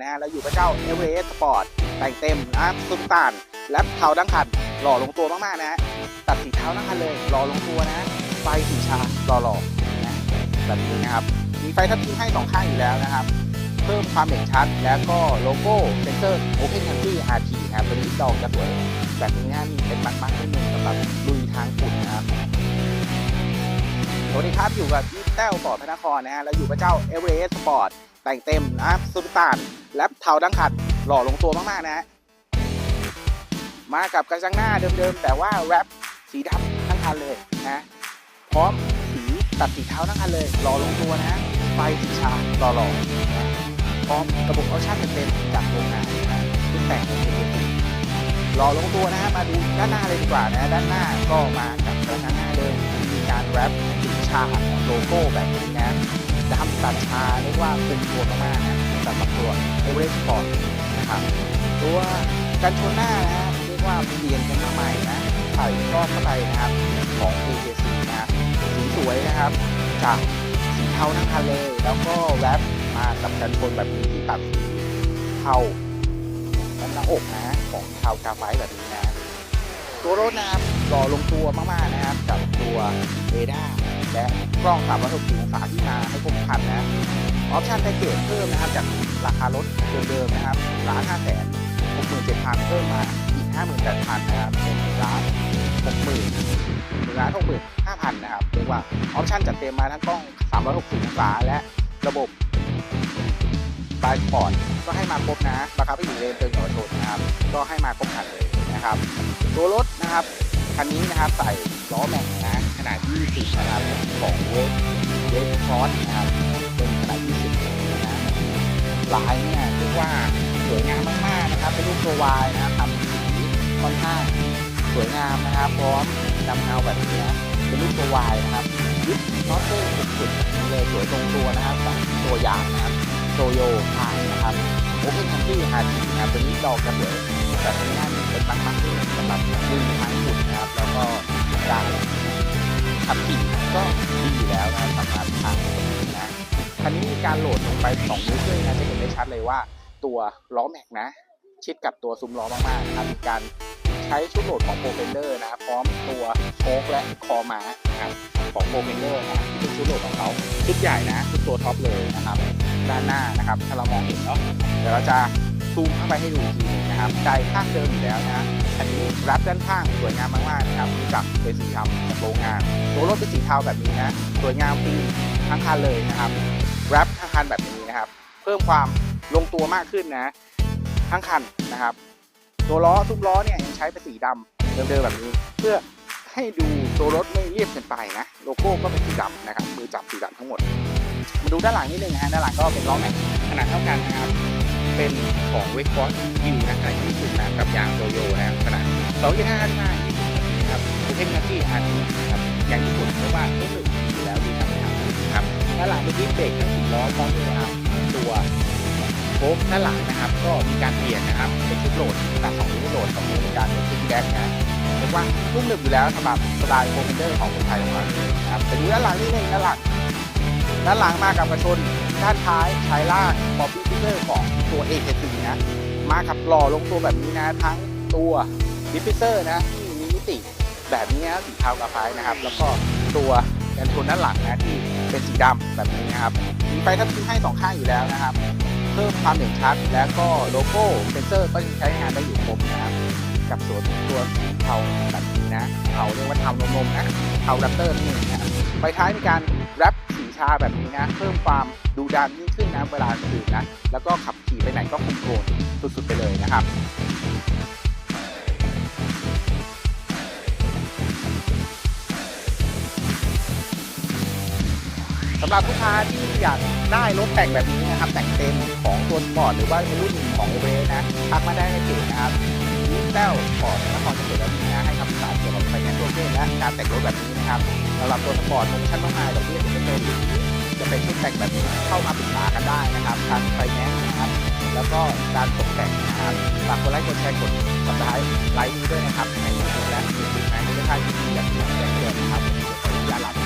นะฮะเราอยู่กับเจ้าเอเวอเรสต์สปอร์ตแต่งเต็มนะซุปตานและเท้าทั้งคันหล่อลงตัวมากๆนะฮะตัดสีเท้าทั้งคันเลยหล่อลงตัวนะไฟสีชาหล่อๆนะแบบนี้นะครับมีไฟทับทิมให้สองข้างอยู่แล้วนะครับ เพิ่มความเด่นชัด แล้วก็โลโก้เซนเซอร์ Open Country RT นะครับตัวนี้ดอกจะสวยแบบนี้นะมีเป็นมัดๆนิดนึงสำหรับลุยทางฝุ่นนะครับสวัสดีครับอยู่กับพี่แต้วปอพนครนะฮะแล้วอยู่กับเจ้าเอเวอเรสต์สปอร์ตแต่งเต็มนะครับซุปตาน และเทาดังคันหล่อลงตัวมากๆนะฮะมากับกระจังหน้าเดิมๆ แต่ว่าแรปสีดำทั้งคันเลยนะพร้อมสีตัดสีเทาทั้งคันเลย หล่อลงตัวนะไฟสีชาหล่อๆนะพร้อมระบบออชั่นเต็มๆจากโรงงานนะชุดแต่งหล่อลงตัวนะฮะมาดูด้านหน้าเลยดีกว่านะด้านหน้าก็มากับกระจังหน้าเลยมีการแรปสีชาโลโก้แบบนี้นะดำตัดชาเรียกว่าเป็นตัวมากๆนะ สำหรับตัวเอเวอเรสต์สปอร์ตนะครับตัวกันชนหน้านะเรียกว่าเปลี่ยนกันมาใหม่นะใส่ครอบเข้าไปนะครับของ AJC นะสีสวยนะครับจากสีเทาทั้งคันเลย แล้วก็แรปมากับกันชนแบบนี้ที่ตัดสีเทาด้านหน้าอกนะของเทากาไฟแบบนี้นะตัวรถนะครับหล่อลงตัวมากๆนะครับกับตัวเรดาร์ และกล้อง 360 องศาที่มาให้ครบคันนะออปชั่นแพ็กเกจเพิ่มนะครับจากราคารถเดิมๆนะครับล้านห้าแสนหกหมื่นเจ็ดพันเพิ่มมาอีกห้าหมื่นแปดพันนะครับเป็นล้านหกหมื่นหนึ่งล้านหกหมื่นห้าพันนะครับเรียกว่าออปชั่นจัดเต็มมาทั้งกล้อง 360 องศาและระบบไฟสปอร์ตก็ให้มาครบนะราคาไม่อยู่เลนเติมเยาวชนนะครับ ก็ให้มาครบคันเลยนะครับ ตัวรถนะครับ คันนี้นะครับใส่ล้อแม็กนะขนาด 20 นะครับของเวฟเวฟคอสนะครับเป็นขนาด 20นะลายเนี่ยเรียกว่าสวยงามมากๆนะครับเป็นรูปตัววายนะครับทำสีค่อนข้างสวยงามนะครับพร้อมดำเงาแบบนี้นะเป็นรูปตัววายนะครับยึดน็อตเตอร์สุดๆเลยสวยตรงตัวนะครับกับตัวยางนะครับโตโยพายนะครับโอเพนคันทรีฮาร์ดนะครับตัวนี้ดอกกระเดื่อแบบนี้ เป็นตั้งๆที่สำหรับดึงทางหุ่นนะครับ แล้วก็การขับขี่ก็ดีอยู่แล้วนะสำหรับทางนะคันนี้มีการโหลดลงไป2นิ้วด้วยนะจะเห็นได้ชัดเลยว่าตัวล้อแม็กนะ ชิดกับตัวซุ้มล้อมากๆนะครับมีการใช้ชุดโหลดของโปรเฟนเดอร์นะพร้อมตัวโชคและคอม้านะครับของโปรเฟนเดอร์นะที่เป็นชุดโหลดของเขาชุดใหญ่นะชุดตัวท็อปเลยนะครับด้านหน้านะครับถ้าเรามองเห็นเนาะเดี๋ยวเราจะ ซูมเข้าไปให้ดูอีกทีนะครับใจข้างเดิมอยู่แล้วนะอันนี้รับด้านข้างสวยงามมากๆนะครับกับเป็นสีดำจากโรงงานตัวรถเป็นสีเทาแบบนี้นะสวยงามฟิล์มทั้งคันเลยนะครับแรปทั้งคันแบบนี้นะครับ เพิ่มความลงตัวมากขึ้นนะทั้งคันนะครับ ตัวล้อทุกล้อเนี่ยยังใช้เป็นสีดำเดิมๆแบบนี้ เพื่อให้ดูตัวรถไม่เรียบเกินไปนะโลโก้ก็เป็นสีดำนะครับมือจับสีดำทั้งหมดมาดูด้านหลังนิดนึงนะฮะด้านหลังก็เป็นล้อแม็กขนาดเท่ากันนะครับ เป็นของเวกฟอร์สวิวนะขนาด20นะกับยางโตโยนะขนาด2 5 5นะครับโอเพนคันที่อาร์ทีนะครับยางญี่ปุ่นเพราะว่ารุ่นหนึ่งอยู่แล้วดีครับนะครับด้านหลังเป็นดิสเบรกทั้ง4ล้อพร้อมด้วยนะครับตัวโค้กด้านหลังนะครับ ก็มีการเปลี่ยนนะครับเป็นชุดโหลดขนาด2ชุดโหลดของมีการเป็นทิกแบ็กนะเรียกว่ารุ่นหนึ่งอยู่แล้วสำหรับสไตล์โคเมนเดอร์ของคนไทยของเรานะครับไปดูด้านหลังนิดนึงด้านหลังด้านหลังมากับกระชน ด้านท้ายชายล่างบอบบี้ฟิเตอร์ของตัว a k 4นะ มากับหล่อลงตัวแบบนี้นะ ทั้งตัวดิฟิเซอร์นะที่มีมิติแบบนี้นะสีเทากระพายนะครับ แล้วก็ตัวกันชนด้านหลังนะที่เป็นสีดำแบบนี้นะครับมีไฟทับทิมให้สองข้างอยู่แล้วนะครับ เพิ่มความเด่นชัด แล้วก็โลโก้เซนเซอร์ก็ยังใช้งานได้อยู่ครบนะครับ กับส่วนตัวสีเทาแบบนี้นะเทาเรียกว่าเทานมๆนะเทาดับเตอร์นี่นะครับไฟท้ายมีการ ชาแบบนี้นะ เพิ่มความดูดันยิ่งขึ้นนะเวลาขี่นนะ แล้วก็ขับขี่ไปไหนก็คุมโทนสุดๆไปเลยนะครับสำหรับลูกค้าที่อยากได้รถแต่งแบบนี้นะครับ แต่งเต็มของตัวสปอร์ตหรือว่าเป็นรุ่นหนึ่งของเอเวนะทักมาได้ในเพจนะครับยิ้มแต้วสปอร์ตนครเกษตรแล้วนะให้คำปรึกษาเกี่ยวกับ ไฟแนนซ์ตัวเและการแต่งรถแบบนี้นะครับสำหรับตัวสปอร์ตโปรโมชั่นมากมายดอกเบี้ยจะเป็นจะเป็นชุดแต่งแบบนี้เข้ามาปรึกษากันได้นะครับทางไฟแนนซ์นะครับ แล้วก็การตกแต่งนะครับฝากกดไลค์กดแชร์กดติดตามไลค์ดีด้วยนะครับในยูทูบและยูทูบนะที่ได้ค่ายที่ดีอย่างที่แจ้งเตือนนะครับขออนุญาตลา